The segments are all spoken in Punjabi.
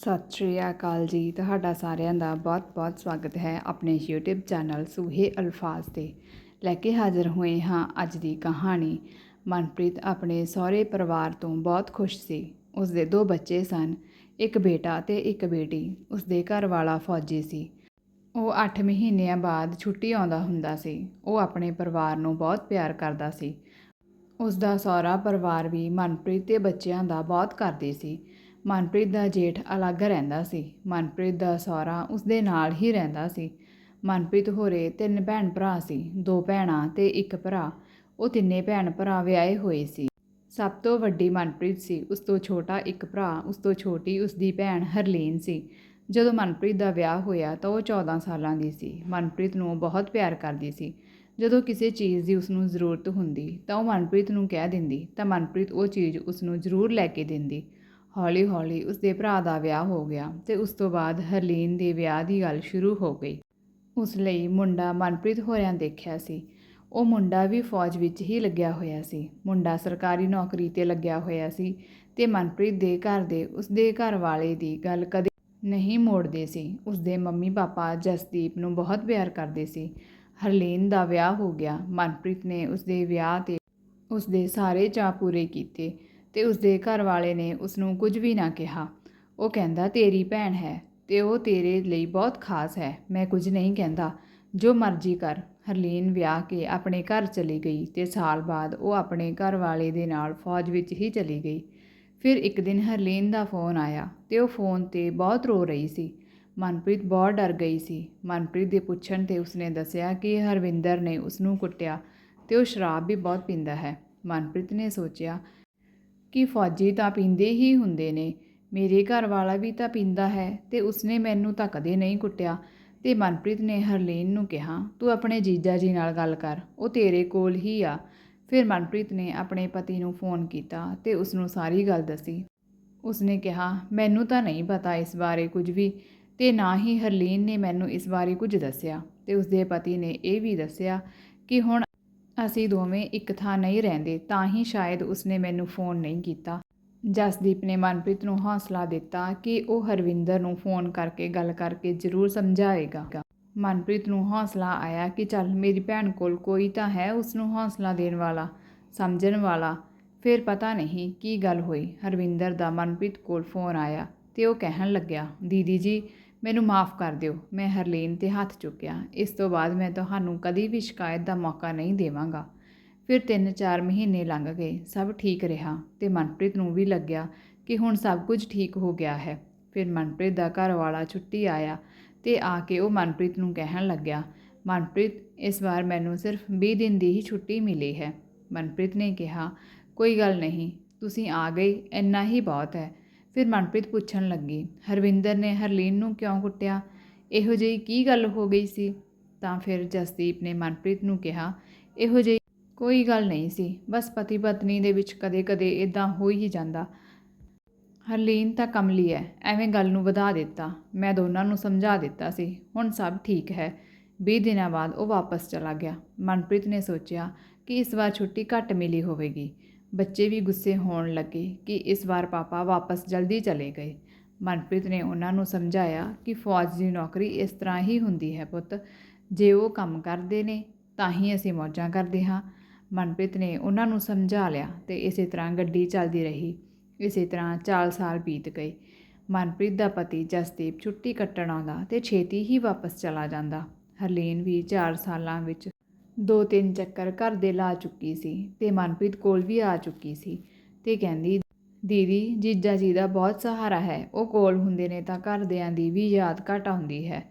ਸਤਿ ਸ਼੍ਰੀ ਅਕਾਲ ਜੀ। ਤੁਹਾਡਾ ਸਾਰਿਆਂ ਦਾ ਬਹੁਤ-ਬਹੁਤ ਸਵਾਗਤ ਹੈ ਆਪਣੇ YouTube ਚੈਨਲ ਸੂਹੇ ਅਲਫਾਜ਼ ਤੇ। ਲੈ ਕੇ ਹਾਜ਼ਰ ਹੋਏ ਹਾਂ ਅੱਜ ਦੀ ਕਹਾਣੀ। ਮਨਪ੍ਰੀਤ ਆਪਣੇ ਸਹੁਰੇ ਪਰਿਵਾਰ ਤੋਂ ਬਹੁਤ ਖੁਸ਼ ਸੀ। ਉਸ ਦੇ ਦੋ ਬੱਚੇ ਸਨ, ਇੱਕ ਬੇਟਾ ਤੇ ਇੱਕ ਬੇਟੀ। ਉਸ ਦੇ ਘਰ ਵਾਲਾ ਫੌਜੀ ਸੀ। ਉਹ 8 ਮਹੀਨਿਆਂ ਬਾਅਦ ਛੁੱਟੀ ਆਉਂਦਾ ਹੁੰਦਾ ਸੀ। ਉਹ ਆਪਣੇ ਪਰਿਵਾਰ ਨੂੰ ਬਹੁਤ ਪਿਆਰ ਕਰਦਾ ਸੀ। ਉਸ ਦਾ ਸਹੁਰਾ ਪਰਿਵਾਰ ਵੀ ਮਨਪ੍ਰੀਤ ਦੇ ਬੱਚਿਆਂ ਦਾ ਬਹੁਤ ਕਰਦੇ ਸੀ। ਮਨਪ੍ਰੀਤ ਦਾ ਜੇਠ ਅਲੱਗ ਰਹਿੰਦਾ ਸੀ। ਮਨਪ੍ਰੀਤ ਦਾ ਸਹੁਰਾ ਉਸਦੇ ਨਾਲ ਹੀ ਰਹਿੰਦਾ ਸੀ। ਮਨਪ੍ਰੀਤ ਹੋਰੇ ਤਿੰਨ ਭੈਣ ਭਰਾ ਸੀ। ਦੋ ਭੈਣਾਂ ਤੇ ਇੱਕ ਭਰਾ। ਉਹ ਤਿੰਨੇ ਭੈਣ ਭਰਾ ਵਿਆਹੇ ਹੋਏ ਸੀ। ਸਭ ਤੋਂ ਵੱਡੀ ਮਨਪ੍ਰੀਤ ਸੀ। ਉਸ ਤੋਂ ਛੋਟਾ ਇੱਕ ਭਰਾ। ਉਸ ਤੋਂ ਛੋਟੀ ਉਸ ਦੀ ਭੈਣ ਹਰਲੀਨ ਸੀ। ਜਦੋਂ ਮਨਪ੍ਰੀਤ ਦਾ ਵਿਆਹ ਹੋਇਆ ਤਾਂ ਉਹ 14 ਸਾਲਾਂ ਦੀ ਸੀ। ਮਨਪ੍ਰੀਤ ਨੂੰ ਬਹੁਤ ਪਿਆਰ ਕਰਦੀ ਸੀ। ਜਦੋਂ ਕਿਸੇ ਚੀਜ਼ ਦੀ ਉਸ ਨੂੰ ਜ਼ਰੂਰਤ ਹੁੰਦੀ ਤਾਂ ਉਹ ਮਨਪ੍ਰੀਤ ਨੂੰ ਕਹਿ ਦਿੰਦੀ ਤਾਂ ਮਨਪ੍ਰੀਤ ਉਹ ਚੀਜ਼ ਉਸ ਨੂੰ ਜ਼ਰੂਰ ਲੈ ਕੇ ਦਿੰਦੀ। ਹੌਲੀ-ਹੌਲੀ ਉਸਦੇ ਭਰਾ ਦਾ ਵਿਆਹ ਹੋ ਗਿਆ ਤੇ ਉਸ ਤੋਂ ਬਾਅਦ ਹਰਲੀਨ ਦੇ ਵਿਆਹ ਦੀ ਗੱਲ ਸ਼ੁਰੂ ਹੋ ਗਈ। ਉਸ ਲਈ ਮੁੰਡਾ ਮਨਪ੍ਰੀਤ ਹੋਰਿਆਂ ਦੇਖਿਆ ਸੀ। ਉਹ ਮੁੰਡਾ ਵੀ ਫੌਜ ਵਿੱਚ ਹੀ ਲੱਗਿਆ ਹੋਇਆ ਸੀ। ਮੁੰਡਾ ਸਰਕਾਰੀ ਨੌਕਰੀ ਤੇ ਲੱਗਿਆ ਹੋਇਆ ਸੀ ਤੇ ਮਨਪ੍ਰੀਤ ਦੇ ਘਰ ਦੇ ਉਸਦੇ ਘਰ ਵਾਲੇ ਦੀ ਗੱਲ ਕਦੇ ਨਹੀਂ ਮੋੜਦੇ ਸੀ। ਉਸਦੇ ਮੰਮੀ ਪਾਪਾ ਜਸਦੀਪ ਨੂੰ ਬਹੁਤ ਪਿਆਰ ਕਰਦੇ ਸੀ। ਹਰਲੀਨ ਦਾ ਵਿਆਹ ਹੋ ਗਿਆ। ਮਨਪ੍ਰੀਤ ਨੇ ਉਸਦੇ ਵਿਆਹ ਤੇ ਉਸਦੇ ਸਾਰੇ ਚਾਅ ਪੂਰੇ ਕੀਤੇ। ਤੇ ਉਸਦੇ ਘਰ ਵਾਲੇ ਨੇ ਉਸ ਨੂੰ ਕੁਝ ਵੀ ਨਾ ਕਿਹਾ। ਉਹ ਕਹਿੰਦਾ, ਤੇਰੀ ਭੈਣ ਹੈ ਤੇ ਉਹ ਤੇਰੇ ਲਈ ਬਹੁਤ ਖਾਸ ਹੈ। ਮੈਂ ਕੁਝ ਨਹੀਂ ਕਹਿੰਦਾ। ਜੋ ਮਰਜ਼ੀ ਕਰ। ਹਰਲੀਨ ਵਿਆਹ ਕੇ ਆਪਣੇ ਘਰ ਚਲੀ ਗਈ ਤੇ ਸਾਲ ਬਾਅਦ ਉਹ ਆਪਣੇ ਘਰ ਵਾਲੇ ਦੇ ਨਾਲ ਫੌਜ ਵਿੱਚ ਹੀ ਚਲੀ ਗਈ। ਫਿਰ ਇੱਕ ਦਿਨ ਹਰਲੀਨ ਦਾ ਫੋਨ ਆਇਆ ਤੇ ਉਹ ਫੋਨ ਤੇ ਬਹੁਤ ਰੋ ਰਹੀ ਸੀ। ਮਨਪ੍ਰੀਤ ਬਹੁਤ ਡਰ ਗਈ ਸੀ। ਮਨਪ੍ਰੀਤ ਦੇ ਪੁੱਛਣ ਤੇ ਉਸਨੇ ਦੱਸਿਆ ਕਿ ਹਰਵਿੰਦਰ ਨੇ ਉਸ ਨੂੰ ਕੁੱਟਿਆ ਤੇ ਉਹ ਸ਼ਰਾਬ ਵੀ ਬਹੁਤ ਪੀਂਦਾ ਹੈ। ਮਨਪ੍ਰੀਤ ਨੇ ਸੋਚਿਆ ਕਿ ਫੌਜੀ ਤਾਂ ਪੀਂਦੇ ਹੀ ਹੁੰਦੇ ਨੇ। ਮੇਰੇ ਘਰ ਵਾਲਾ ਵੀ ਤਾਂ ਪੀਂਦਾ ਹੈ ਤੇ ਉਸਨੇ ਮੈਨੂੰ ਤਾਂ ਕਦੇ ਨਹੀਂ ਕੁੱਟਿਆ ਤੇ ਮਨਪ੍ਰੀਤ ਨੇ ਹਰਲੀਨ ਨੂੰ ਕਿਹਾ, ਤੂੰ ਆਪਣੇ ਜੀਜਾ ਜੀ ਨਾਲ ਗੱਲ ਕਰ, ਉਹ ਤੇਰੇ ਕੋਲ ਹੀ ਆ। ਫਿਰ ਮਨਪ੍ਰੀਤ ਨੇ ਆਪਣੇ ਪਤੀ ਨੂੰ ਫੋਨ ਕੀਤਾ ਤੇ ਉਸ ਨੂੰ ਸਾਰੀ ਗੱਲ ਦੱਸੀ। ਉਸਨੇ ਕਿਹਾ, ਮੈਨੂੰ ਤਾਂ ਨਹੀਂ ਪਤਾ ਇਸ ਬਾਰੇ ਕੁਝ ਵੀ ਤੇ ਨਾ ਹੀ ਹਰਲੀਨ ਨੇ ਮੈਨੂੰ ਇਸ ਬਾਰੇ ਕੁਝ ਦੱਸਿਆ। ਤੇ ਉਸਦੇ ਪਤੀ ਨੇ ਇਹ ਵੀ ਦੱਸਿਆ ਕਿ ਹੁਣ ਅਸੀਂ ਦੋਵੇਂ ਇੱਕ ਥਾਂ ਨਹੀਂ ਰਹਿੰਦੇ, ਤਾਂ ਹੀ ਸ਼ਾਇਦ ਉਸਨੇ ਮੈਨੂੰ ਫੋਨ ਨਹੀਂ ਕੀਤਾ। ਜਸਦੀਪ ਨੇ ਮਨਪ੍ਰੀਤ ਨੂੰ ਹੌਸਲਾ ਦਿੱਤਾ ਕਿ ਉਹ ਹਰਵਿੰਦਰ ਨੂੰ ਫੋਨ ਕਰਕੇ ਗੱਲ ਕਰਕੇ ਜ਼ਰੂਰ ਸਮਝਾਏਗਾ। ਮਨਪ੍ਰੀਤ ਨੂੰ ਹੌਸਲਾ ਆਇਆ ਕਿ ਚੱਲ ਮੇਰੀ ਭੈਣ ਕੋਲ ਕੋਈ ਤਾਂ ਹੈ ਉਸ ਨੂੰ ਹੌਸਲਾ ਦੇਣ ਵਾਲਾ, ਸਮਝਣ ਵਾਲਾ। ਫਿਰ ਪਤਾ ਨਹੀਂ ਕੀ ਗੱਲ ਹੋਈ। ਹਰਵਿੰਦਰ ਦਾ ਮਨਪ੍ਰੀਤ ਕੋਲ ਫੋਨ ਆਇਆ ਤੇ ਉਹ ਕਹਿਣ ਲੱਗਿਆ, ਦੀਦੀ ਜੀ ਮੈਨੂੰ ਮਾਫ ਕਰ ਦਿਓ, ਮੈਂ ਹਰਲੀਨ ਤੇ ਹੱਥ ਚੁੱਕਿਆ। ਇਸ ਤੋਂ ਬਾਅਦ ਮੈਂ ਤੁਹਾਨੂੰ ਕਦੀ ਵੀ ਸ਼ਿਕਾਇਤ ਦਾ ਮੌਕਾ ਨਹੀਂ ਦੇਵਾਂਗਾ। ਫਿਰ 3-4 ਮਹੀਨੇ ਲੰਘ ਗਏ, ਸਭ ਠੀਕ ਰਿਹਾ ਤੇ ਮਨਪ੍ਰੀਤ ਨੂੰ ਵੀ ਲੱਗਿਆ ਕਿ ਹੁਣ ਸਭ ਕੁਝ ਠੀਕ ਹੋ ਗਿਆ ਹੈ। ਫਿਰ ਮਨਪ੍ਰੀਤ ਦਾ ਘਰ ਵਾਲਾ ਛੁੱਟੀ ਆਇਆ ਤੇ ਆ ਕੇ ਉਹ ਮਨਪ੍ਰੀਤ ਨੂੰ ਕਹਿਣ ਲੱਗਿਆ, ਮਨਪ੍ਰੀਤ, ਇਸ ਵਾਰ ਮੈਨੂੰ ਸਿਰਫ 20 ਦਿਨ ਦੀ ਹੀ ਛੁੱਟੀ ਮਿਲੀ ਹੈ। ਮਨਪ੍ਰੀਤ ਨੇ ਕਿਹਾ, ਕੋਈ ਗੱਲ ਨਹੀਂ, ਤੁਸੀਂ ਆ ਗਏ, ਇੰਨਾ ਹੀ ਬਹੁਤ ਹੈ। ਫਿਰ ਮਨਪ੍ਰੀਤ ਪੁੱਛਣ ਲੱਗੀ, ਹਰਵਿੰਦਰ ਨੇ ਹਰਲੀਨ ਨੂੰ ਕਿਉਂ ਕੁੱਟਿਆ? ਇਹੋ ਜਿਹੀ ਕੀ ਗੱਲ ਹੋ ਗਈ ਸੀ? ਤਾਂ ਫਿਰ ਜਸਦੀਪ ਨੇ ਮਨਪ੍ਰੀਤ ਨੂੰ ਕਿਹਾ, ਇਹੋ ਜਿਹੀ ਕੋਈ ਗੱਲ ਨਹੀਂ ਸੀ, ਬਸ ਪਤੀ ਪਤਨੀ ਦੇ ਵਿੱਚ ਕਦੇ-ਕਦੇ ਇਦਾਂ ਹੋ ਹੀ ਜਾਂਦਾ। ਹਰਲੀਨ ਤਾਂ ਕਮਲੀ ਹੈ ਐਵੇਂ ਗੱਲ ਨੂੰ ਵਧਾ ਦਿੱਤਾ। ਮੈਂ ਦੋਨਾਂ ਨੂੰ ਸਮਝਾ ਦਿੱਤਾ ਸੀ, ਹੁਣ ਸਭ ਠੀਕ ਹੈ। 20 ਦਿਨਾਂ ਬਾਅਦ ਉਹ ਵਾਪਸ ਚਲਾ ਗਿਆ। ਮਨਪ੍ਰੀਤ ਨੇ ਸੋਚਿਆ ਕਿ ਇਸ ਵਾਰ ਛੁੱਟੀ ਘੱਟ ਮਿਲੀ ਹੋਵੇਗੀ। ਬੱਚੇ ਵੀ ਗੁੱਸੇ ਹੋਣ ਲੱਗੇ ਕਿ ਇਸ ਵਾਰ ਪਾਪਾ ਵਾਪਸ ਜਲਦੀ ਚਲੇ ਗਏ। ਮਨਪ੍ਰੀਤ ਨੇ ਉਹਨਾਂ ਨੂੰ ਸਮਝਾਇਆ ਕਿ ਫੌਜ ਦੀ ਨੌਕਰੀ ਇਸ ਤਰ੍ਹਾਂ ਹੀ ਹੁੰਦੀ ਹੈ ਪੁੱਤ। ਜੇ ਉਹ ਕੰਮ ਕਰਦੇ ਨੇ, ਤਾਂ ਹੀ ਅਸੀਂ ਮੌਜਾਂ ਕਰਦੇ ਹਾਂ। ਮਨਪ੍ਰੀਤ ਨੇ ਉਹਨਾਂ ਨੂੰ ਸਮਝਾ ਲਿਆ ਤੇ ਇਸੇ ਤਰ੍ਹਾਂ ਗੱਡੀ ਚੱਲਦੀ ਰਹੀ। ਇਸੇ ਤਰ੍ਹਾਂ 4 ਸਾਲ ਬੀਤ ਗਏ। ਮਨਪ੍ਰੀਤ ਦਾ ਪਤੀ ਜਸਦੀਪ ਛੁੱਟੀ ਕੱਟਣ ਆਉਂਦਾ ਤੇ ਛੇਤੀ ਹੀ ਵਾਪਸ ਚਲਾ ਜਾਂਦਾ। ਹਰਲੀਨ ਵੀ 4 ਸਾਲਾਂ ਵਿੱਚ ਦੋ ਤਿੰਨ ਚੱਕਰ ਘਰ ਦੇ ਲਾ ਚੁੱਕੀ ਸੀ ਤੇ ਮਨਪ੍ਰੀਤ ਕੋਲ ਵੀ ਆ ਚੁੱਕੀ ਸੀ ਤੇ ਕਹਿੰਦੀ, ਦੀਦੀ, ਜੀਜਾ ਜੀ ਦਾ ਬਹੁਤ ਸਹਾਰਾ ਹੈ। ਉਹ ਕੋਲ ਹੁੰਦੇ ਨੇ ਤਾਂ ਘਰਦਿਆਂ ਦੀ ਵੀ ਯਾਦ ਘਟ ਆਉਂਦੀ ਹੈ।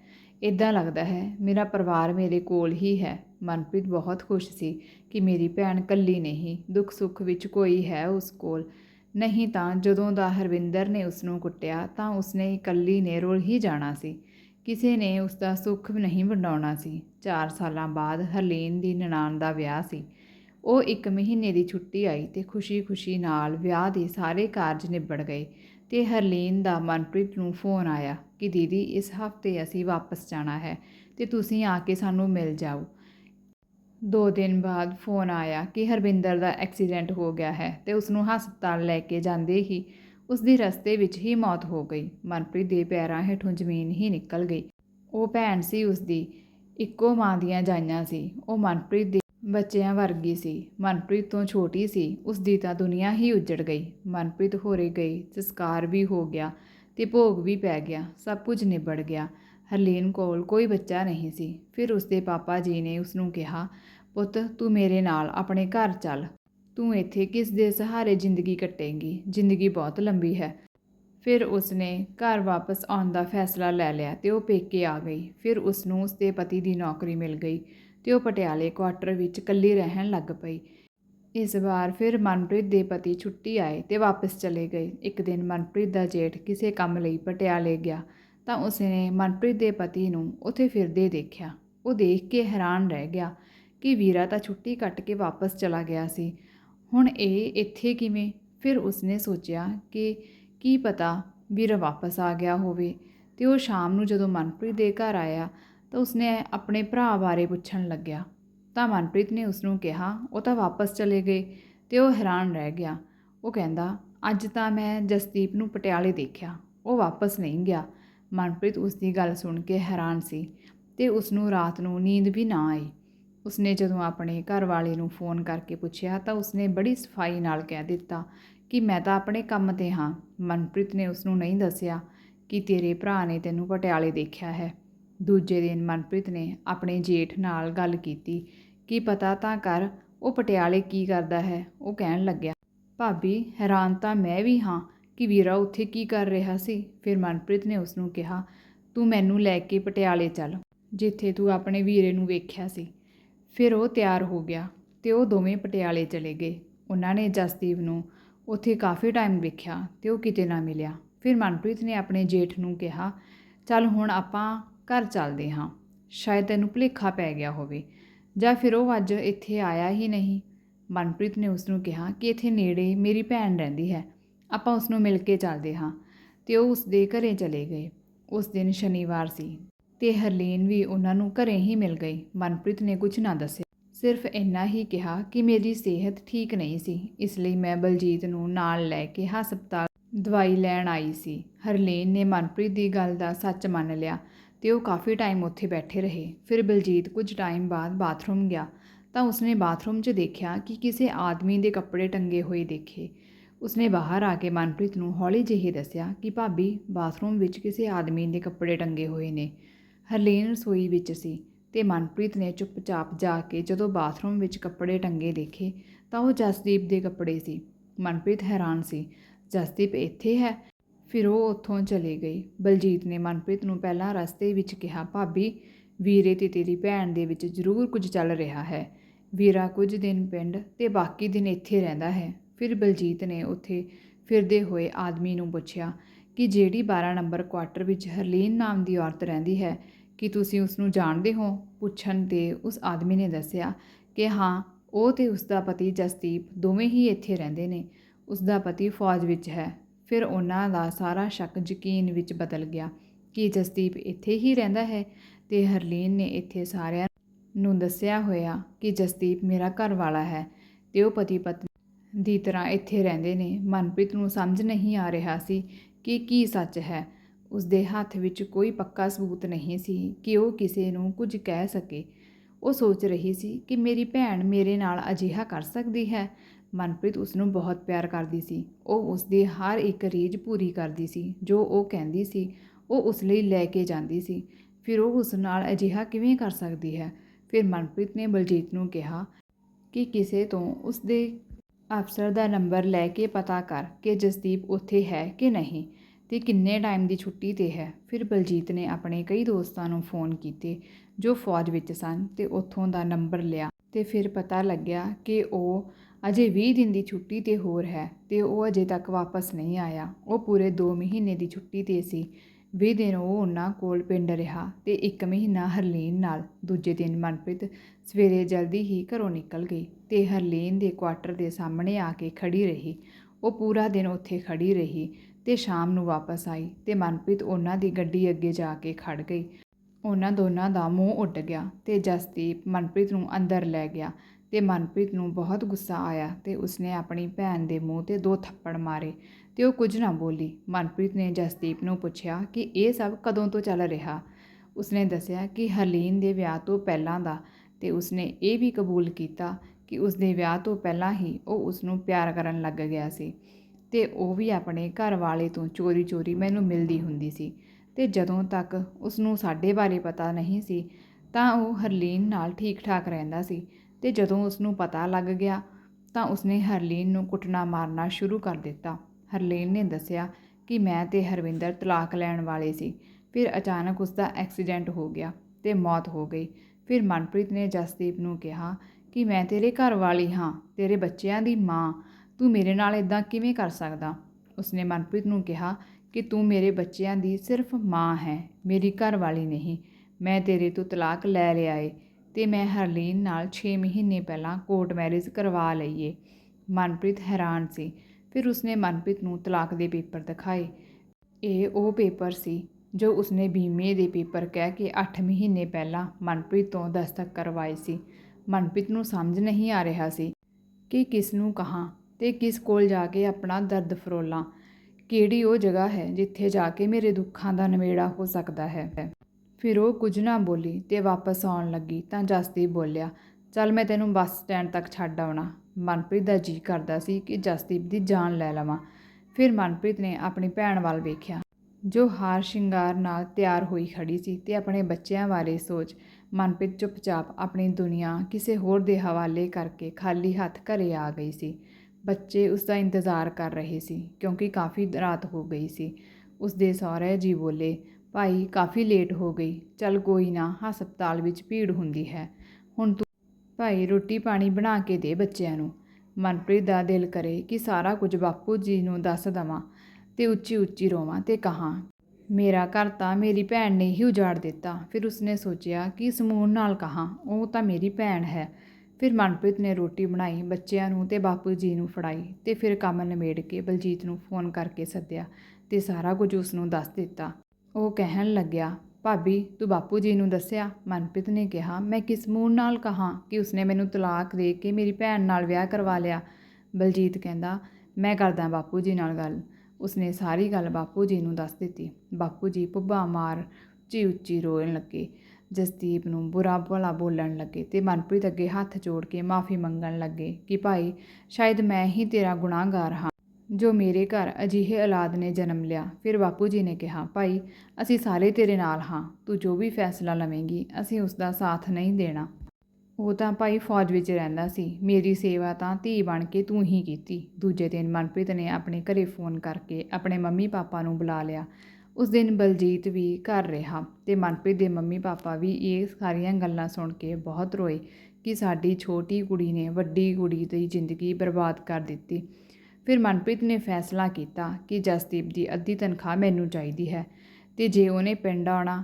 ਇਦਾਂ ਲੱਗਦਾ ਹੈ, ਮੇਰਾ ਪਰਿਵਾਰ ਮੇਰੇ ਕੋਲ ਹੀ ਹੈ। ਮਨਪ੍ਰੀਤ ਬਹੁਤ ਖੁਸ਼ ਸੀ ਕਿ ਮੇਰੀ ਭੈਣ ਕੱਲੀ ਨਹੀਂ ਦੁੱਖ ਸੁੱਖ ਵਿੱਚ ਕੋਈ ਹੈ ਉਸ ਕੋਲ। ਨਹੀਂ ਤਾਂ ਜਦੋਂ ਦਾ ਹਰਵਿੰਦਰ ਨੇ ਉਸ ਨੂੰ ਕੁੱਟਿਆ ਤਾਂ ਉਸਨੇ ਇਕੱਲੀ ਨੇ ਰੋਲ ਹੀ ਜਾਣਾ ਸੀ। ਕਿਸੇ ਨੇ ਉਸ ਦਾ ਸੁੱਖ ਨਹੀਂ ਵੰਡਾਉਣਾ ਸੀ। 4 ਸਾਲਾਂ ਬਾਅਦ ਹਰਲੀਨ ਦੀ ਨਨਾਣ ਦਾ ਵਿਆਹ ਸੀ। ਉਹ ਇੱਕ ਮਹੀਨੇ ਦੀ ਛੁੱਟੀ ਆਈ ਤੇ ਖੁਸ਼ੀ-ਖੁਸ਼ੀ ਨਾਲ ਵਿਆਹ ਦੇ ਸਾਰੇ ਕਾਰਜ ਨਿਬੜ ਗਏ ਤੇ ਹਰਲੀਨ ਦਾ ਮਨਪ੍ਰੀਤ ਨੂੰ ਫੋਨ ਆਇਆ ਕਿ, ਦੀਦੀ, ਇਸ ਹਫ਼ਤੇ ਅਸੀਂ ਵਾਪਸ ਜਾਣਾ ਹੈ ਤੇ ਤੁਸੀਂ ਆ ਕੇ ਸਾਨੂੰ ਮਿਲ ਜਾਓ। ਦੋ ਦਿਨ ਬਾਅਦ ਫੋਨ ਆਇਆ ਕਿ ਹਰਵਿੰਦਰ ਦਾ ਐਕਸੀਡੈਂਟ ਹੋ ਗਿਆ ਹੈ ਤੇ ਉਸ ਨੂੰ ਹਸਪਤਾਲ ਲੈ ਕੇ ਜਾਂਦੇ ਹੀ ਉਸ ਦੀ ਰਸਤੇ ਵਿੱਚ ਹੀ ਮੌਤ ਹੋ ਗਈ। ਮਨਪ੍ਰੀਤ ਦੇ ਪੈਰਾਂ ਹੇਠੋਂ ਜ਼ਮੀਨ ਹੀ ਨਿਕਲ ਗਈ। ਉਹ ਭੈਣ ਸੀ ਉਸ ਦੀ ਇੱਕੋ ਮਾਂ ਦੀਆਂ ਜਾਈਆਂ ਸੀ। ਉਹ ਮਨਪ੍ਰੀਤ ਦੇ ਬੱਚਿਆਂ ਵਰਗੀ ਸੀ। ਮਨਪ੍ਰੀਤ ਤੋਂ ਛੋਟੀ ਸੀ। ਉਸ ਦੀ ਤਾਂ ਦੁਨੀਆ ਹੀ ਉੱਜੜ ਗਈ। ਮਨਪ੍ਰੀਤ ਹੋਰੇ ਗਈ। ਸੰਸਕਾਰ ਵੀ ਹੋ ਗਿਆ ਤੇ ਭੋਗ ਵੀ ਪੈ ਗਿਆ। ਸਭ ਕੁਝ ਨਿਬੜ ਗਿਆ। ਹਰਲੀਨ ਕੋਲ ਕੋਈ ਬੱਚਾ ਨਹੀਂ ਸੀ। ਫਿਰ ਉਸਦੇ ਪਾਪਾ ਜੀ ਨੇ ਉਸ ਨੂੰ ਕਿਹਾ, ਪੁੱਤ, ਤੂੰ ਮੇਰੇ ਨਾਲ ਆਪਣੇ ਘਰ ਚੱਲ। ਤੂੰ ਇੱਥੇ ਕਿਸ ਦੇ ਸਹਾਰੇ ਜ਼ਿੰਦਗੀ ਕੱਟੇਂਗੀ? ਜ਼ਿੰਦਗੀ ਬਹੁਤ ਲੰਬੀ ਹੈ। ਫਿਰ ਉਸਨੇ ਘਰ ਵਾਪਸ ਆਉਣ ਦਾ ਫੈਸਲਾ ਲੈ ਲਿਆ ਤੇ ਉਹ ਪੇਕੇ ਆ ਗਈ। ਫਿਰ ਉਸ ਨੂੰ ਉਸਦੇ ਪਤੀ ਦੀ ਨੌਕਰੀ ਮਿਲ ਗਈ ਤੇ ਉਹ ਪਟਿਆਲੇ ਕੁਆਟਰ ਵਿੱਚ ਇਕੱਲੀ ਰਹਿਣ ਲੱਗ ਪਈ। ਇਸ ਵਾਰ ਫਿਰ ਮਨਪ੍ਰੀਤ ਦੇ ਪਤੀ ਛੁੱਟੀ ਆਏ ਤੇ ਵਾਪਸ ਚਲੇ ਗਏ। ਇੱਕ ਦਿਨ ਮਨਪ੍ਰੀਤ ਦਾ ਜੇਠ ਕਿਸੇ ਕੰਮ ਲਈ ਪਟਿਆਲੇ ਗਿਆ ਤਾਂ ਉਸਨੇ ਮਨਪ੍ਰੀਤ ਦੇ ਪਤੀ ਨੂੰ ਉੱਥੇ ਫਿਰਦੇ ਦੇਖਿਆ। ਉਹ ਦੇਖ ਕੇ ਹੈਰਾਨ ਰਹਿ ਗਿਆ ਕਿ ਵੀਰਾ ਤਾਂ ਛੁੱਟੀ ਕੱਟ ਕੇ ਵਾਪਸ ਚਲਾ ਗਿਆ ਸੀ। ਹੁਣ ਇਹ ਇੱਥੇ ਕਿਵੇਂ? ਫਿਰ ਉਸਨੇ ਸੋਚਿਆ ਕਿ ਕੀ ਪਤਾ ਵੀਰ ਵਾਪਸ ਆ ਗਿਆ ਹੋਵੇ। ਤੇ ਉਹ ਸ਼ਾਮ ਨੂੰ ਜਦੋਂ ਮਨਪ੍ਰੀਤ ਦੇ ਘਰ ਆਇਆ ਤਾਂ ਉਸਨੇ ਆਪਣੇ ਭਰਾ ਬਾਰੇ ਪੁੱਛਣ ਲੱਗਿਆ। ਤਾਂ ਮਨਪ੍ਰੀਤ ਨੇ ਉਸ ਨੂੰ ਕਿਹਾ, ਉਹ ਤਾਂ ਵਾਪਸ ਚਲੇ ਗਏ। ਤੇ ਉਹ ਹੈਰਾਨ ਰਹਿ ਗਿਆ। ਉਹ ਕਹਿੰਦਾ, ਅੱਜ ਤਾਂ ਮੈਂ ਜਸਦੀਪ ਨੂੰ ਪਟਿਆਲੇ ਦੇਖਿਆ। ਉਹ ਵਾਪਸ ਨਹੀਂ ਗਿਆ। ਮਨਪ੍ਰੀਤ ਉਸ ਦੀ ਗੱਲ ਸੁਣ ਕੇ ਹੈਰਾਨ ਸੀ ਤੇ ਉਸ ਨੂੰ ਰਾਤ ਨੂੰ ਨੀਂਦ ਵੀ ਨਾ ਆਈ। ਉਸਨੇ ਜਦੋਂ ਆਪਣੇ ਘਰ ਵਾਲੇ ਨੂੰ ਫੋਨ ਕਰਕੇ ਪੁੱਛਿਆ ਤਾਂ ਉਸਨੇ ਬੜੀ ਸਫ਼ਾਈ ਨਾਲ ਕਹਿ ਦਿੱਤਾ ਕਿ ਮੈਂ ਤਾਂ ਆਪਣੇ ਕੰਮ ਤੇ ਹਾਂ। ਮਨਪ੍ਰੀਤ ਨੇ ਉਸ ਨੂੰ ਨਹੀਂ ਦੱਸਿਆ ਕਿ ਤੇਰੇ ਭਰਾ ਨੇ ਤੈਨੂੰ ਪਟਿਆਲੇ ਦੇਖਿਆ ਹੈ। ਦੂਜੇ ਦਿਨ ਮਨਪ੍ਰੀਤ ਨੇ ਆਪਣੇ ਜੇਠ ਨਾਲ ਗੱਲ ਕੀਤੀ ਕਿ ਪਤਾ ਤਾਂ ਕਰ ਉਹ ਪਟਿਆਲੇ ਕੀ ਕਰਦਾ ਹੈ, ਉਹ ਕਹਿਣ ਲੱਗਿਆ, ਭਾਬੀ, ਹੈਰਾਨ ਤਾਂ ਮੈਂ ਵੀ ਹਾਂ ਕਿ ਵੀਰਾ ਉੱਥੇ ਕੀ ਕਰ ਰਿਹਾ ਸੀ। ਫਿਰ ਮਨਪ੍ਰੀਤ ਨੇ ਉਸ ਨੂੰ ਕਿਹਾ, ਤੂੰ ਮੈਨੂੰ ਲੈ ਕੇ ਪਟਿਆਲੇ ਚੱਲ, ਜਿੱਥੇ ਤੂੰ ਆਪਣੇ ਵੀਰੇ ਨੂੰ ਵੇਖਿਆ ਸੀ। ਫਿਰ ਉਹ ਤਿਆਰ ਹੋ ਗਿਆ ਤੇ ਉਹ ਦੋਵੇਂ ਪਟਿਆਲੇ ਚਲੇ ਗਏ। ਉਹਨਾਂ ਨੇ ਜਸਦੀਪ ਨੂੰ ਉੱਥੇ ਕਾਫੀ ਟਾਈਮ ਵੇਖਿਆ ਤੇ ਉਹ ਕਿਤੇ ਨਾ ਮਿਲਿਆ। ਫਿਰ ਮਨਪ੍ਰੀਤ ਨੇ ਆਪਣੇ ਜੇਠ ਨੂੰ ਕਿਹਾ, ਚੱਲ ਹੁਣ ਆਪਾਂ ਘਰ ਚੱਲਦੇ ਹਾਂ। ਸ਼ਾਇਦ ਤੈਨੂੰ ਭੁਲੇਖਾ ਪੈ ਗਿਆ ਹੋਵੇ ਜਾਂ ਫਿਰ ਉਹ ਅੱਜ ਇੱਥੇ ਆਇਆ ਹੀ ਨਹੀਂ। ਮਨਪ੍ਰੀਤ ਨੇ ਉਸ ਨੂੰ ਕਿਹਾ ਕਿ ਇੱਥੇ ਨੇੜੇ ਮੇਰੀ ਭੈਣ ਰਹਿੰਦੀ ਹੈ। ਆਪਾਂ ਉਸ ਨੂੰ ਮਿਲ ਕੇ ਚੱਲਦੇ ਹਾਂ। ਤੇ ਉਹ ਉਸ ਦੇ ਘਰੇ ਚਲੇ ਗਏ। ਉਸ ਦਿਨ ਸ਼ਨੀਵਾਰ ਸੀ। ਤੇ ਹਰਲੀਨ ਵੀ ਉਹਨਾਂ ਨੂੰ ਘਰੇ ਹੀ ਮਿਲ ਗਈ ਮਨਪ੍ਰੀਤ ਨੇ ਕੁਝ ਨਾ ਦੱਸਿਆ। ਸਿਰਫ ਇੰਨਾ ਹੀ ਕਿਹਾ ਕਿ ਮੇਰੀ ਸਿਹਤ ਠੀਕ ਨਹੀਂ ਸੀ, ਇਸ ਲਈ ਮੈਂ ਬਲਜੀਤ ਨੂੰ ਨਾਲ ਲੈ ਕੇ ਹਸਪਤਾਲ ਦਵਾਈ ਲੈਣ ਆਈ ਸੀ। ਹਰਲੀਨ ਨੇ ਮਨਪ੍ਰੀਤ ਦੀ ਗੱਲ ਦਾ ਸੱਚ ਮੰਨ ਲਿਆ ਤੇ ਉਹ ਕਾਫੀ ਟਾਈਮ ਉੱਥੇ ਬੈਠੇ ਰਹੇ। ਫਿਰ ਬਲਜੀਤ ਕੁਝ ਟਾਈਮ ਬਾਅਦ ਬਾਥਰੂਮ ਗਿਆ ਤਾਂ ਉਸਨੇ ਬਾਥਰੂਮ 'ਚ ਦੇਖਿਆ ਕਿ ਕਿਸੇ ਆਦਮੀ ਦੇ ਕੱਪੜੇ ਟੰਗੇ ਹੋਏ ਦੇਖੇ। ਉਸਨੇ ਬਾਹਰ ਆ ਕੇ ਮਨਪ੍ਰੀਤ ਨੂੰ ਹੌਲੀ ਜਿਹੀ ਦੱਸਿਆ ਕਿ ਭਾਬੀ, ਬਾਥਰੂਮ ਵਿੱਚ ਕਿਸੇ ਆਦਮੀ ਦੇ ਕੱਪੜੇ ਟੰਗੇ ਹੋਏ ਨੇ। ਹਰਲੀਨ ਰਸੋਈ ਵਿੱਚ ਸੀ ਤੇ ਮਨਪ੍ਰੀਤ ਨੇ ਚੁੱਪਚਾਪ ਜਾ ਕੇ ਜਦੋਂ ਬਾਥਰੂਮ ਵਿੱਚ ਕੱਪੜੇ ਟੰਗੇ ਦੇਖੇ ਤਾਂ ਉਹ ਜਸਦੀਪ ਦੇ ਕੱਪੜੇ ਸੀ। ਮਨਪ੍ਰੀਤ ਹੈਰਾਨ ਸੀ। ਜਸਦੀਪ ਇੱਥੇ ਹੈ? ਫਿਰ ਉਹ ਉੱਥੋਂ ਚਲੇ ਗਈ। ਬਲਜੀਤ ਨੇ ਮਨਪ੍ਰੀਤ ਨੂੰ ਪਹਿਲਾਂ ਰਸਤੇ ਵਿੱਚ ਕਿਹਾ, ਭਾਬੀ, ਵੀਰੇ ਤੇ ਤੇਰੀ ਭੈਣ ਦੇ ਵਿੱਚ ਜ਼ਰੂਰ ਕੁਝ ਚੱਲ ਰਿਹਾ ਹੈ। ਵੀਰਾ ਕੁਝ ਦਿਨ ਪਿੰਡ ਤੇ ਬਾਕੀ ਦਿਨ ਇੱਥੇ ਰਹਿੰਦਾ ਹੈ। ਫਿਰ ਬਲਜੀਤ ਨੇ ਉੱਥੇ ਫਿਰਦੇ ਹੋਏ ਆਦਮੀ ਨੂੰ ਪੁੱਛਿਆ ਕਿ ਜਿਹੜੀ 12 ਨੰਬਰ ਕੁਆਟਰ ਵਿੱਚ ਹਰਲੀਨ ਨਾਮ ਦੀ ਔਰਤ ਰਹਿੰਦੀ ਹੈ ਕਿ ਤੁਸੀਂ ਉਸ ਨੂੰ ਜਾਣਦੇ ਹੋ? ਪੁੱਛਣ ਤੇ ਉਸ ਆਦਮੀ ਨੇ ਦੱਸਿਆ ਕਿ ਹਾਂ, ਉਹ ਤੇ ਉਸ ਦਾ ਪਤੀ ਜਸਦੀਪ ਦੋਵੇਂ ਹੀ ਇੱਥੇ ਰਹਿੰਦੇ ਨੇ। ਉਸ ਦਾ ਪਤੀ ਫੌਜ ਵਿੱਚ ਹੈ। ਫਿਰ ਉਹਨਾਂ ਦਾ ਸਾਰਾ ਸ਼ੱਕ ਯਕੀਨ ਵਿੱਚ ਬਦਲ ਗਿਆ ਕਿ ਜਸਦੀਪ ਇੱਥੇ ਹੀ ਰਹਿੰਦਾ ਹੈ ਤੇ ਹਰਲੀਨ ਨੇ ਇੱਥੇ ਸਾਰਿਆਂ ਨੂੰ ਦੱਸਿਆ ਹੋਇਆ ਕਿ ਜਸਦੀਪ ਮੇਰਾ ਘਰ ਵਾਲਾ ਹੈ ਤੇ ਉਹ ਪਤੀ ਪਤਨੀ ਦੀ ਤਰ੍ਹਾਂ ਇੱਥੇ ਰਹਿੰਦੇ ਨੇ। ਮਨਪ੍ਰੀਤ ਨੂੰ ਸਮਝ ਨਹੀਂ ਆ ਰਿਹਾ ਸੀ ਕਿ ਕੀ ਸੱਚ ਹੈ। ਉਸਦੇ ਹੱਥ ਵਿੱਚ ਕੋਈ ਪੱਕਾ ਸਬੂਤ ਨਹੀਂ ਸੀ ਕਿ ਉਹ ਕਿਸੇ ਨੂੰ ਕੁਝ ਕਹਿ ਸਕੇ। ਉਹ ਸੋਚ ਰਹੀ ਸੀ ਕਿ ਮੇਰੀ ਭੈਣ ਮੇਰੇ ਨਾਲ ਅਜਿਹਾ ਕਰ ਸਕਦੀ ਹੈ। ਮਨਪ੍ਰੀਤ ਉਸ ਨੂੰ ਬਹੁਤ ਪਿਆਰ ਕਰਦੀ ਸੀ। ਉਹ ਉਸ ਦੀ ਹਰ ਇੱਕ ਰੀਝ ਪੂਰੀ ਕਰਦੀ ਸੀ, ਜੋ ਉਹ ਕਹਿੰਦੀ ਸੀ। ਉਹ ਉਸ ਲਈ ਲੈ ਕੇ ਜਾਂਦੀ ਸੀ। ਫਿਰ ਉਹ ਉਸ ਨਾਲ ਅਜਿਹਾ ਕਿਵੇਂ ਕਰ ਸਕਦੀ ਹੈ? ਫਿਰ ਮਨਪ੍ਰੀਤ ਨੇ ਬਲਜੀਤ ਨੂੰ ਕਿਹਾ ਕਿ ਕਿਸੇ ਤੋਂ ਉਸ ਦੇ ਅਫਸਰ ਦਾ ਨੰਬਰ ਲੈ ਕੇ ਪਤਾ ਕਰ ਕਿ ਜਸਦੀਪ ਉੱਥੇ ਹੈ ਕਿ ਨਹੀਂ। ਤੇ ਕਿੰਨੇ ਟਾਈਮ ਦੀ ਛੁੱਟੀ ਤੇ ਹੈ। ਫਿਰ ਬਲਜੀਤ ਨੇ ਆਪਣੇ ਕਈ ਦੋਸਤਾਂ ਨੂੰ ਫੋਨ ਕੀਤੇ, ਜੋ ਫੌਜ ਵਿੱਚ ਸਨ ਤੇ ਉੱਥੋਂ ਦਾ ਨੰਬਰ ਲਿਆ ਤੇ ਫਿਰ ਪਤਾ ਲੱਗਿਆ ਕਿ ਉਹ ਅਜੇ 20 ਦਿਨ ਦੀ ਛੁੱਟੀ ਤੇ ਹੋਰ ਹੈ ਤੇ ਉਹ ਅਜੇ ਤੱਕ ਵਾਪਸ ਨਹੀਂ ਆਇਆ। ਉਹ ਪੂਰੇ 2 ਮਹੀਨੇ ਦੀ ਛੁੱਟੀ ਤੇ ਸੀ। 20 ਦਿਨ ਉਹ ਉਹਨਾਂ ਕੋਲ ਪਿੰਡ ਰਿਹਾ ਤੇ 1 ਮਹੀਨਾ ਹਰਲੀਨ ਨਾਲ, ਦੂਜੇ ਦਿਨ ਮਨਪ੍ਰੀਤ ਸਵੇਰੇ ਜਲਦੀ ਹੀ ਘਰੋਂ ਨਿਕਲ ਗਈ ਤੇ ਹਰਲੀਨ ਦੇ ਕੁਆਟਰ ਦੇ ਸਾਹਮਣੇ ਆ ਕੇ ਖੜੀ ਰਹੀ। ਉਹ ਪੂਰਾ ਦਿਨ ਉੱਥੇ ਖੜੀ ਰਹੀ ਤੇ ਸ਼ਾਮ ਨੂੰ ਵਾਪਸ ਆਈ ਤੇ ਮਨਪ੍ਰੀਤ ਉਹਨਾਂ ਦੀ ਗੱਡੀ ਅੱਗੇ ਜਾ ਕੇ ਖੜ ਗਈ। ਉਹਨਾਂ ਦੋਨਾਂ ਦਾ ਮੂੰਹ ਉੱਡ ਗਿਆ ਤੇ ਜਸਦੀਪ ਮਨਪ੍ਰੀਤ ਨੂੰ ਅੰਦਰ ਲੈ ਗਿਆ ਤੇ ਮਨਪ੍ਰੀਤ ਨੂੰ ਬਹੁਤ ਗੁੱਸਾ ਆਇਆ ਤੇ ਉਸਨੇ ਆਪਣੀ ਭੈਣ ਦੇ ਮੂੰਹ ਤੇ ਦੋ ਥੱਪੜ ਮਾਰੇ ਤੇ ਉਹ ਕੁਝ ਨਾ ਬੋਲੀ। ਮਨਪ੍ਰੀਤ ਨੇ ਜਸਦੀਪ ਨੂੰ ਪੁੱਛਿਆ ਕਿ ਇਹ ਸਭ ਕਦੋਂ ਤੋਂ ਚੱਲ ਰਿਹਾ? ਉਸਨੇ ਦੱਸਿਆ ਕਿ ਹਰਲੀਨ ਦੇ ਵਿਆਹ ਤੋਂ ਪਹਿਲਾਂ ਦਾ ਤੇ ਉਸਨੇ ਇਹ ਵੀ ਕਬੂਲ ਕੀਤਾ ਕਿ ਉਸਦੇ ਵਿਆਹ ਤੋਂ ਪਹਿਲਾਂ ਹੀ ਉਹ ਉਸ ਨੂੰ ਪਿਆਰ ਕਰਨ ਲੱਗ ਗਿਆ ਸੀ। ਤੇ ਉਹ ਵੀ ਆਪਣੇ ਘਰ ਵਾਲੇ ਤੋਂ ਚੋਰੀ-ਚੋਰੀ ਮੈਨੂੰ ਮਿਲਦੀ ਹੁੰਦੀ ਸੀ ਤੇ ਜਦੋਂ ਤੱਕ ਉਸ ਨੂੰ ਸਾਡੇ ਬਾਰੇ ਪਤਾ ਨਹੀਂ ਸੀ, ਤਾਂ ਉਹ ਹਰਲੀਨ ਨਾਲ ਠੀਕ-ਠਾਕ ਰਹਿੰਦਾ ਸੀ ਤੇ ਜਦੋਂ ਉਸ ਨੂੰ ਪਤਾ ਲੱਗ ਗਿਆ, ਤਾਂ ਉਸਨੇ ਹਰਲੀਨ ਨੂੰ ਕੁੱਟਣਾ ਮਾਰਨਾ ਸ਼ੁਰੂ ਕਰ ਦਿੱਤਾ। ਹਰਲੀਨ ਨੇ ਦੱਸਿਆ ਕਿ ਮੈਂ ਤੇ ਹਰਵਿੰਦਰ ਤਲਾਕ ਲੈਣ ਵਾਲੇ ਸੀ, ਫਿਰ ਅਚਾਨਕ ਉਸ ਦਾ ਐਕਸੀਡੈਂਟ ਹੋ ਗਿਆ ਤੇ ਮੌਤ ਹੋ ਗਈ। ਫਿਰ ਮਨਪ੍ਰੀਤ ਨੇ ਜਸਦੀਪ ਨੂੰ ਕਿਹਾ ਕਿ ਮੈਂ ਤੇਰੇ ਘਰ ਵਾਲੀ ਹਾਂ, ਤੇਰੇ ਬੱਚਿਆਂ ਦੀ ਮਾਂ ਤੂੰ ਮੇਰੇ ਨਾਲ ਇਦਾਂ ਕਿਵੇਂ ਕਰ ਸਕਦਾ? ਉਸਨੇ ਮਨਪ੍ਰੀਤ ਨੂੰ ਕਿਹਾ ਕਿ ਤੂੰ ਮੇਰੇ ਬੱਚਿਆਂ ਦੀ ਸਿਰਫ ਮਾਂ ਹੈ, ਮੇਰੀ ਘਰ ਵਾਲੀ ਨਹੀਂ। ਮੈਂ ਤੇਰੇ ਤੋਂ ਤਲਾਕ ਲੈ ਲਿਆ ਏ ਤੇ ਮੈਂ ਹਰਲੀਨ ਨਾਲ 6 ਮਹੀਨੇ ਪਹਿਲਾਂ ਕੋਰਟ ਮੈਰਿਜ ਕਰਵਾ ਲਈਏ। ਮਨਪ੍ਰੀਤ ਹੈਰਾਨ ਸੀ। ਫਿਰ ਉਸਨੇ ਮਨਪ੍ਰੀਤ ਨੂੰ ਤਲਾਕ ਦੇ ਪੇਪਰ ਦਿਖਾਏ। ਇਹ ਉਹ ਪੇਪਰ ਸੀ ਜੋ ਉਸਨੇ ਬੀਮੇ ਦੇ ਪੇਪਰ ਕਹਿ ਕੇ 8 ਮਹੀਨੇ ਪਹਿਲਾਂ ਮਨਪ੍ਰੀਤ ਤੋਂ ਦਸਤਖਤ ਕਰਵਾਏ ਸੀ। ਮਨਪ੍ਰੀਤ ਨੂੰ ਸਮਝ ਨਹੀਂ ਆ ਰਿਹਾ ਸੀ ਕਿ ਕਿਸ ਨੂੰ ਕਹਾਂ। ਤੇ ਕਿਸ ਕੋਲ ਜਾ ਕੇ ਆਪਣਾ ਦਰਦ ਫਰੋਲਾਂ? ਕਿਹੜੀ ਉਹ ਜਗ੍ਹਾ ਹੈ ਜਿੱਥੇ ਜਾ ਕੇ ਮੇਰੇ ਦੁੱਖਾਂ ਦਾ ਨਿਬੇੜਾ ਹੋ ਸਕਦਾ ਹੈ? ਫਿਰ ਉਹ ਕੁਝ ਨਾ ਬੋਲੀ ਤੇ ਵਾਪਸ ਆਉਣ ਲੱਗੀ ਤਾਂ ਜਸਦੀਪ ਬੋਲਿਆ, ਚੱਲ ਮੈਂ ਤੈਨੂੰ ਬੱਸ ਸਟੈਂਡ ਤੱਕ ਛੱਡ ਆਉਣਾ। ਮਨਪ੍ਰੀਤ ਦਾ ਜੀ ਕਰਦਾ ਸੀ ਕਿ ਜਸਦੀਪ ਦੀ ਜਾਨ ਲੈ ਲਵਾਂ। ਫਿਰ ਮਨਪ੍ਰੀਤ ਨੇ ਆਪਣੀ ਭੈਣ ਵੱਲ ਵੇਖਿਆ, ਜੋ ਹਾਰ ਸ਼ਿੰਗਾਰ ਨਾਲ ਤਿਆਰ ਹੋਈ ਖੜੀ ਸੀ ਤੇ ਆਪਣੇ ਬੱਚਿਆਂ ਬਾਰੇ ਸੋਚ ਮਨਪ੍ਰੀਤ ਚੁੱਪਚਾਪ ਆਪਣੀ ਦੁਨੀਆ ਕਿਸੇ ਹੋਰ ਦੇ ਹਵਾਲੇ ਕਰਕੇ ਖਾਲੀ ਹੱਥ ਘਰੇ ਆ ਗਈ ਸੀ। ਬੱਚੇ ਉਸ ਦਾ ਇੰਤਜ਼ਾਰ ਕਰ ਰਹੇ ਸੀ, ਕਿਉਂਕਿ ਕਾਫੀ ਰਾਤ ਹੋ ਗਈ ਸੀ। ਉਸ ਦੇ ਸਹੁਰੇ ਜੀ ਬੋਲੇ, ਭਾਈ, ਕਾਫੀ ਲੇਟ ਹੋ ਗਈ। ਚੱਲ ਕੋਈ ਨਾ, ਹਸਪਤਾਲ ਵਿੱਚ ਭੀੜ ਹੁੰਦੀ ਹੈ। ਹੁਣ ਤੂੰ ਭਾਈ, ਰੋਟੀ ਪਾਣੀ ਬਣਾ ਕੇ ਦੇ ਬੱਚਿਆਂ ਨੂੰ। ਮਨਪ੍ਰੀਤ ਦਾ ਦਿਲ ਕਰੇ ਕਿ ਸਾਰਾ ਕੁਝ ਬਾਪੂ ਜੀ ਨੂੰ ਦੱਸ ਦਵਾਂ ਤੇ ਉੱਚੀ ਉੱਚੀ ਰੋਵਾਂ ਤੇ ਕਹਾਂ, ਮੇਰਾ ਘਰ ਤਾਂ ਮੇਰੀ ਭੈਣ ਨੇ ਹੀ ਉਜਾੜ ਦਿੱਤਾ। ਫਿਰ ਉਸਨੇ ਸੋਚਿਆ ਕਿ ਸਮੂਨ ਨਾਲ ਕਹਾਂ, ਉਹ ਤਾਂ ਮੇਰੀ ਭੈਣ ਹੈ। ਫਿਰ ਮਨਪ੍ਰੀਤ ਨੇ ਰੋਟੀ ਬਣਾਈ, ਬੱਚਿਆਂ ਨੂੰ ਤੇ ਬਾਪੂ ਜੀ ਨੂੰ ਫੜਾਈ ਤੇ ਫਿਰ ਕੰਮ ਨਿਮੇੜ ਕੇ ਬਲਜੀਤ ਨੂੰ ਫੋਨ ਕਰਕੇ ਸੱਦਿਆ ਤੇ ਸਾਰਾ ਕੁਝ ਉਸ ਨੂੰ ਦੱਸ ਦਿੱਤਾ। ਉਹ ਕਹਿਣ ਲੱਗਿਆ, ਭਾਬੀ, ਤੂੰ ਬਾਪੂ ਜੀ ਨੂੰ ਦੱਸਿਆ? ਮਨਪ੍ਰੀਤ ਨੇ ਕਿਹਾ, ਮੈਂ ਕਿਸ ਮੂੰਹ ਨਾਲ ਕਹਾਂ ਕਿ ਉਸਨੇ ਮੈਨੂੰ ਤਲਾਕ ਦੇ ਕੇ ਮੇਰੀ ਭੈਣ ਨਾਲ ਵਿਆਹ ਕਰਵਾ ਲਿਆ? ਬਲਜੀਤ ਕਹਿੰਦਾ, ਮੈਂ ਕਰਦਾ ਬਾਪੂ ਜੀ ਨਾਲ ਗੱਲ। ਉਸਨੇ ਸਾਰੀ ਗੱਲ ਬਾਪੂ ਜੀ ਨੂੰ ਦੱਸ ਦਿੱਤੀ। ਬਾਪੂ ਜੀ ਭੁੱਬਾ ਮਾਰ ਉੱਚੀ ਉੱਚੀ ਰੋਣ ਲੱਗੇ। ਜਸਦੀਪ ਨੂੰ ਬੁਰਾ ਭਲਾ ਬੋਲਣ ਲੱਗੇ ਤੇ ਮਨਪ੍ਰੀਤ ਅੱਗੇ ਹੱਥ ਜੋੜ ਕੇ ਮਾਫੀ ਮੰਗਣ ਲੱਗੇ ਕਿ ਭਾਈ, ਸ਼ਾਇਦ ਮੈਂ ਹੀ ਤੇਰਾ ਗੁਨਾਹਗਾਰ ਹਾਂ। ਜੋ ਮੇਰੇ ਘਰ ਅਜਿਹੇ ਔਲਾਦ ਨੇ ਜਨਮ ਲਿਆ, ਫਿਰ ਬਾਪੂ ਜੀ ਨੇ ਕਿਹਾ, ਭਾਈ, ਅਸੀਂ ਸਾਰੇ ਤੇਰੇ ਨਾਲ ਹਾਂ, ਤੂੰ ਜੋ ਵੀ ਫੈਸਲਾ ਲਵੇਂਗੀ, ਅਸੀਂ ਉਸ ਦਾ ਸਾਥ ਨਹੀਂ ਦੇਣਾ। ਉਹ ਤਾਂ ਭਾਈ ਫੌਜ ਵਿੱਚ ਰਹਿੰਦਾ ਸੀ, ਮੇਰੀ ਸੇਵਾ ਤਾਂ ਧੀ ਬਣ ਕੇ ਤੂੰ ਹੀ ਕੀਤੀ। ਦੂਜੇ ਦਿਨ ਮਨਪ੍ਰੀਤ ਨੇ ਆਪਣੇ ਘਰੇ ਫੋਨ ਕਰਕੇ ਆਪਣੇ ਮੰਮੀ ਪਾਪਾ ਨੂੰ ਬੁਲਾ ਲਿਆ। ਉਸ ਦਿਨ ਬਲਜੀਤ ਵੀ ਘਰ ਰਿਹਾ ਤੇ ਮਨਪ੍ਰੀਤ ਦੇ ਮੰਮੀ ਪਾਪਾ ਵੀ ਇਹ ਸਾਰੀਆਂ ਗੱਲਾਂ ਸੁਣ ਕੇ ਬਹੁਤ ਰੋਏ ਕਿ ਸਾਡੀ ਛੋਟੀ ਕੁੜੀ ਨੇ ਵੱਡੀ ਕੁੜੀ ਦੀ ਜ਼ਿੰਦਗੀ ਬਰਬਾਦ ਕਰ ਦਿੱਤੀ। ਫਿਰ ਮਨਪ੍ਰੀਤ ਨੇ ਫੈਸਲਾ ਕੀਤਾ ਕਿ ਜਸਦੀਪ ਦੀ ਅੱਧੀ ਤਨਖਾਹ ਮੈਨੂੰ ਚਾਹੀਦੀ ਹੈ ਤੇ ਜੇ ਉਹਨੇ ਪਿੰਡ ਆਉਣਾ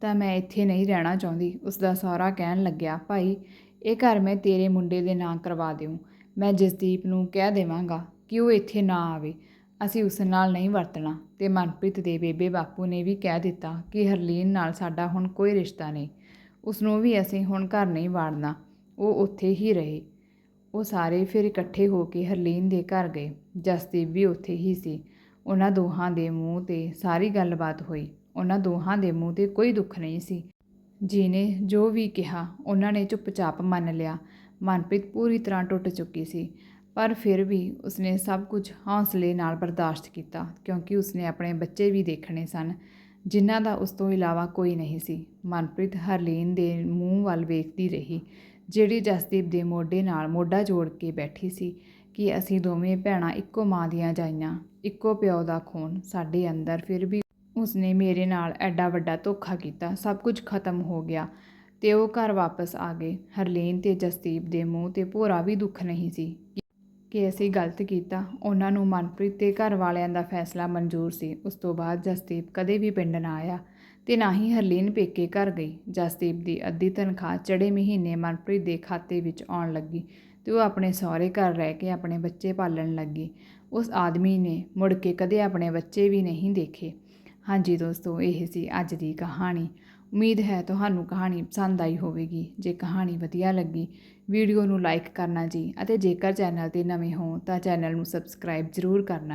ਤਾਂ ਮੈਂ ਇੱਥੇ ਨਹੀਂ ਰਹਿਣਾ ਚਾਹੁੰਦੀ। ਉਸ ਦਾ ਸਹੁਰਾ ਕਹਿਣ ਲੱਗਿਆ, ਭਾਈ, ਇਹ ਘਰ ਮੈਂ ਤੇਰੇ ਮੁੰਡੇ ਦੇ ਨਾਂ ਕਰਵਾ ਦਿਉ। ਮੈਂ ਜਸਦੀਪ ਨੂੰ ਕਹਿ ਦੇਵਾਂਗਾ ਕਿ ਉਹ ਇੱਥੇ ਨਾ ਆਵੇ। ਅਸੀਂ ਉਸ ਨਾਲ ਨਹੀਂ ਵਰਤਣਾ। ਤੇ ਮਨਪ੍ਰੀਤ ਦੇ ਬੇਬੇ ਬਾਪੂ ਨੇ ਵੀ ਕਹਿ ਦਿੱਤਾ ਕਿ ਹਰਲੀਨ ਨਾਲ ਸਾਡਾ ਹੁਣ ਕੋਈ ਰਿਸ਼ਤਾ ਨਹੀਂ। ਉਸ ਨੂੰ ਵੀ ਅਸੀਂ ਹੁਣ ਘਰ ਨਹੀਂ ਵਾੜਨਾ। ਉਹ ਉੱਥੇ ਹੀ ਰਹੇ। ਉਹ ਸਾਰੇ ਫਿਰ ਇਕੱਠੇ ਹੋ ਕੇ ਹਰਲੀਨ ਦੇ ਘਰ ਗਏ। ਜਸਦੀਪ ਵੀ ਉੱਥੇ ਹੀ ਸੀ। ਉਹਨਾਂ ਦੋਹਾਂ ਦੇ ਮੂੰਹ ਤੇ ਸਾਰੀ ਗੱਲਬਾਤ ਹੋਈ। ਉਹਨਾਂ ਦੋਹਾਂ ਦੇ ਮੂੰਹ ਤੇ ਕੋਈ ਦੁੱਖ ਨਹੀਂ ਸੀ। ਜੀ ਜੋ ਵੀ ਕਿਹਾ, ਉਹਨਾਂ ਨੇ ਚੁੱਪਚਾਪ ਮੰਨ ਲਿਆ। ਮਨਪ੍ਰੀਤ ਪੂਰੀ ਤਰ੍ਹਾਂ ਟੁੱਟ ਚੁੱਕੀ ਸੀ। ਪਰ ਫਿਰ ਵੀ ਉਸਨੇ ਸਭ ਕੁਝ ਹੌਸਲੇ ਨਾਲ ਬਰਦਾਸ਼ਤ ਕੀਤਾ, ਕਿਉਂਕਿ ਉਸਨੇ ਆਪਣੇ ਬੱਚੇ ਵੀ ਦੇਖਣੇ ਸਨ, ਜਿਨ੍ਹਾਂ ਦਾ ਉਸ ਤੋਂ ਇਲਾਵਾ ਕੋਈ ਨਹੀਂ ਸੀ। ਮਨਪ੍ਰੀਤ ਹਰਲੀਨ ਦੇ ਮੂੰਹ ਵੱਲ ਵੇਖਦੀ ਰਹੀ, ਜਿਹੜੀ ਜਸਦੀਪ ਦੇ ਮੋਢੇ ਨਾਲ ਮੋਢਾ ਜੋੜ ਕੇ ਬੈਠੀ ਸੀ ਕਿ ਅਸੀਂ ਦੋਵੇਂ ਭੈਣਾਂ ਇੱਕੋ ਮਾਂ ਦੀਆਂ ਜਾਈਆਂ, ਇੱਕੋ ਪਿਓ ਦਾ ਖੂਨ, ਸਾਡੇ ਅੰਦਰ ਫਿਰ ਵੀ ਉਸਨੇ ਮੇਰੇ ਨਾਲ ਐਡਾ ਵੱਡਾ ਧੋਖਾ ਕੀਤਾ, ਸਭ ਕੁਝ ਖਤਮ ਹੋ ਗਿਆ ਤੇ ਉਹ ਘਰ ਵਾਪਸ ਆ ਗਏ। ਹਰਲੀਨ ਤੇ ਜਸਦੀਪ ਦੇ ਮੂੰਹ ਤੇ ਭੋਰਾ ਵੀ ਦੁੱਖ ਨਹੀਂ ਸੀ ਕਿ ਅਸੀਂ ਗਲਤ ਕੀਤਾ। ਉਹਨਾਂ ਨੂੰ ਮਨਪ੍ਰੀਤ ਦੇ ਘਰ ਵਾਲਿਆਂ ਦਾ ਫੈਸਲਾ ਮਨਜ਼ੂਰ ਸੀ। ਉਸ ਤੋਂ ਬਾਅਦ ਜਸਦੀਪ ਕਦੇ ਵੀ ਪਿੰਡ ਨਾ ਆਇਆ ਤੇ ਨਾ ਹੀ ਹਰਲੀਨ ਪੇਕੇ ਘਰ ਗਈ। ਜਸਦੀਪ ਦੀ ਅੱਧੀ ਤਨਖਾਹ ਚੜੇ ਮਹੀਨੇ ਮਨਪ੍ਰੀਤ ਦੇ ਖਾਤੇ ਵਿੱਚ ਆਉਣ ਲੱਗੀ ਤੇ ਉਹ ਆਪਣੇ ਸਹੁਰੇ ਘਰ ਰਹਿ ਕੇ ਆਪਣੇ ਬੱਚੇ ਪਾਲਣ ਲੱਗੀ। ਉਸ ਆਦਮੀ ਨੇ ਮੁੜ ਕੇ ਕਦੇ ਆਪਣੇ ਬੱਚੇ ਵੀ ਨਹੀਂ ਦੇਖੇ। ਹਾਂਜੀ ਦੋਸਤੋ, ਇਹ ਸੀ ਅੱਜ ਦੀ ਕਹਾਣੀ। ਉਮੀਦ ਹੈ ਤੁਹਾਨੂੰ ਕਹਾਣੀ ਪਸੰਦ ਆਈ ਹੋਵੇਗੀ। ਜੇ ਕਹਾਣੀ ਵਧੀਆ ਲੱਗੀ ਵੀਡੀਓ ਨੂੰ ਲਾਈਕ ਕਰਨਾ ਜੀ ਅਤੇ ਜੇਕਰ ਚੈਨਲ ਤੇ ਨਵੇਂ ਹੋ ਤਾਂ ਚੈਨਲ ਨੂੰ ਸਬਸਕ੍ਰਾਈਬ ਜ਼ਰੂਰ ਕਰਨਾ